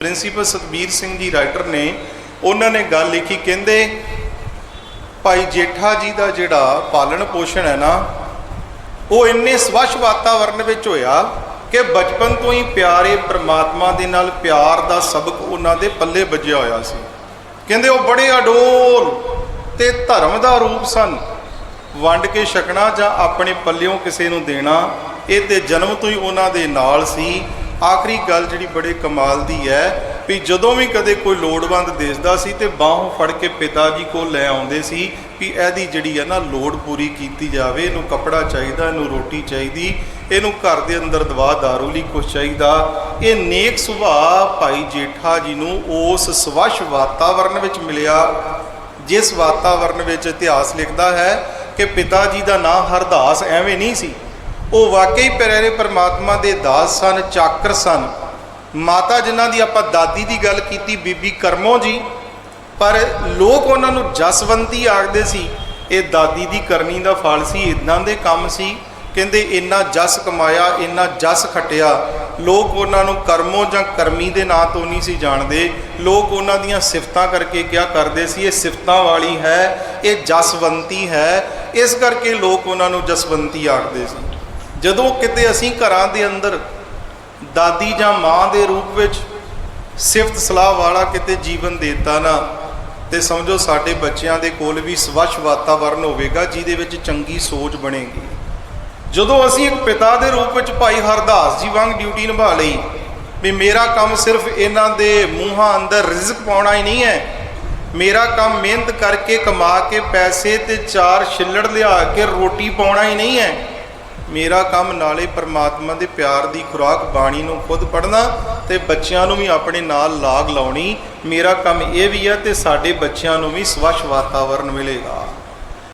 Principal Satbir Singh ji writer ਨੇ ਉਹਨਾਂ ਨੇ ਗੱਲ ਲਿਖੀ, ਕਹਿੰਦੇ, ਭਾਈ ਜੇਠਾ ਜੀ ਦਾ ਜਿਹੜਾ ਪਾਲਣ ਪੋਸ਼ਣ ਹੈ ਨਾ, ਉਹ ਇੰਨੇ ਸਵੱਛ ਵਾਤਾਵਰਣ ਵਿੱਚ ਹੋਇਆ ਕਿ ਬਚਪਨ ਤੋਂ ਹੀ ਪਿਆਰੇ ਪ੍ਰਮਾਤਮਾ ਦੇ ਨਾਲ ਪਿਆਰ ਦਾ ਸਬਕ ਉਹਨਾਂ ਦੇ ਪੱਲੇ ਵੱਜਿਆ ਹੋਇਆ ਸੀ। ਕਹਿੰਦੇ, ਉਹ ਬੜੇ ਅਡੋਲ ਤੇ ਧਰਮ ਦਾ ਰੂਪ ਸਨ। ਵੰਡ ਕੇ ਛਕਣਾ ਜਾਂ ਆਪਣੇ ਪੱਲਿਓਂ ਕਿਸੇ ਨੂੰ ਦੇਣਾ, ਇਹ ਤੇ ਜਨਮ ਤੋਂ ਹੀ ਉਹਨਾਂ ਦੇ ਨਾਲ ਸੀ। ਆਖਰੀ ਗੱਲ ਜਿਹੜੀ ਬੜੇ ਕਮਾਲ ਦੀ ਹੈ ਵੀ ਜਦੋਂ ਵੀ ਕਦੇ ਕੋਈ ਲੋੜਵੰਦ ਦੇਸਦਾ ਸੀ ਤੇ ਬਾਹੋਂ ਫੜ ਕੇ ਪਿਤਾ ਜੀ ਕੋਲ ਲੈ ਆਉਂਦੇ ਸੀ ਵੀ ਇਹਦੀ ਜਿਹੜੀ ਹੈ ਨਾ ਲੋੜ ਪੂਰੀ ਕੀਤੀ ਜਾਵੇ, ਇਹਨੂੰ ਕੱਪੜਾ ਚਾਹੀਦਾ, ਇਹਨੂੰ ਰੋਟੀ ਚਾਹੀਦੀ, ਇਹਨੂੰ ਘਰ ਦੇ ਅੰਦਰ ਦਵਾ ਦਾਰੂ ਲਈ ਕੁਝ ਚਾਹੀਦਾ। ਇਹ ਨੇਕ ਸੁਭਾਅ ਭਾਈ ਜੇਠਾ ਜੀ ਨੂੰ ਉਸ ਸਵੱਛ ਵਾਤਾਵਰਣ ਵਿੱਚ ਮਿਲਿਆ, ਜਿਸ ਵਾਤਾਵਰਣ ਵਿੱਚ ਇਤਿਹਾਸ ਲਿਖਦਾ ਹੈ ਕਿ ਪਿਤਾ ਜੀ ਦਾ ਨਾਂ ਹਰਦਾਸ ਐਵੇਂ ਨਹੀਂ ਸੀ। ਉਹ ਵਾਕਈ ਪਿਆਰੇ ਪਰਮਾਤਮਾ ਦੇ ਦਾਸ ਸਨ, ਚਾਕਰ ਸਨ। ਮਾਤਾ ਜਿਨ੍ਹਾਂ ਦੀ ਆਪਾਂ ਦਾਦੀ ਦੀ ਗੱਲ ਕੀਤੀ, ਬੀਬੀ ਕਰਮੋ ਜੀ, ਪਰ ਲੋਕ ਉਹਨਾਂ ਨੂੰ ਜਸਵੰਤੀ ਆਖਦੇ ਸੀ, ਇਹ ਦਾਦੀ ਦੀ ਕਰਨੀ ਦਾ ਫਲ ਸੀ ਇਦਾਂ ਦੇ ਕੰਮ ਸੀ। ਕਹਿੰਦੇ, ਇੰਨਾ ਜਸ ਕਮਾਇਆ, ਇੰਨਾ ਜਸ ਖਟਿਆ। ਲੋਕ ਉਹਨਾਂ ਨੂੰ ਕਰਮੋ ਜਾਂ ਕਰਮੀ ਦੇ ਨਾਂ ਤੋਂ ਨਹੀਂ ਸੀ ਜਾਣਦੇ। ਲੋਕ ਉਹਨਾਂ ਦੀਆਂ ਸਿਫਤਾਂ ਕਰਕੇ ਕਿਹਾ ਕਰਦੇ ਸੀ, ਇਹ ਸਿਫਤਾਂ ਵਾਲੀ ਹੈ, ਇਹ ਜਸਵੰਤੀ ਹੈ। ਇਸ ਕਰਕੇ ਲੋਕ ਉਹਨਾਂ ਨੂੰ ਜਸਵੰਤੀ ਆਖਦੇ ਸੀ। ਜਦੋਂ ਕਿਤੇ ਅਸੀਂ ਘਰਾਂ ਦੇ ਅੰਦਰ ਦਾਦੀ ਜਾਂ ਮਾਂ ਦੇ ਰੂਪ ਵਿੱਚ ਸਿਫਤ ਸਲਾਹ ਵਾਲਾ ਕਿਤੇ ਜੀਵਨ ਦੇਤਾ ਨਾ, ਤੇ ਸਮਝੋ ਸਾਡੇ ਬੱਚਿਆਂ ਦੇ ਕੋਲ ਵੀ ਸਵੱਛ ਵਾਤਾਵਰਨ ਹੋਵੇਗਾ, ਜਿਹਦੇ ਵਿੱਚ ਚੰਗੀ ਸੋਚ ਬਣੇਗੀ। ਜਦੋਂ ਅਸੀਂ ਇੱਕ ਪਿਤਾ ਦੇ ਰੂਪ ਵਿੱਚ ਭਾਈ ਹਰਦਾਸ ਜੀ ਵਾਂਗ ਡਿਊਟੀ ਨਿਭਾ ਲਈ, ਵੀ ਮੇਰਾ ਕੰਮ ਸਿਰਫ ਇਹਨਾਂ ਦੇ ਮੂੰਹਾਂ ਅੰਦਰ ਰਿਜ਼ਕ ਪਾਉਣਾ ਹੀ ਨਹੀਂ ਹੈ, ਮੇਰਾ ਕੰਮ ਮਿਹਨਤ ਕਰਕੇ ਕਮਾ ਕੇ ਪੈਸੇ ਤੇ ਚਾਰ ਛਿੱਲੜ ਲਿਆ ਕੇ ਰੋਟੀ ਪਾਉਣਾ ਹੀ ਨਹੀਂ ਹੈ ਮੇਰਾ ਕੰਮ ਨਾਲੇ ਪਰਮਾਤਮਾ ਦੇ ਪਿਆਰ ਦੀ ਖੁਰਾਕ ਬਾਣੀ ਨੂੰ ਖੁਦ ਪੜਨਾ ਤੇ ਬੱਚਿਆਂ ਨੂੰ ਵੀ ਆਪਣੇ ਨਾਲ ਲਾਗ ਲਾਉਣੀ। ਮੇਰਾ ਕੰਮ ਇਹ ਵੀ ਹੈ ਤੇ ਸਾਡੇ ਬੱਚਿਆਂ ਨੂੰ ਵੀ ਸਵੱਛ ਵਾਤਾਵਰਣ ਮਿਲੇਗਾ।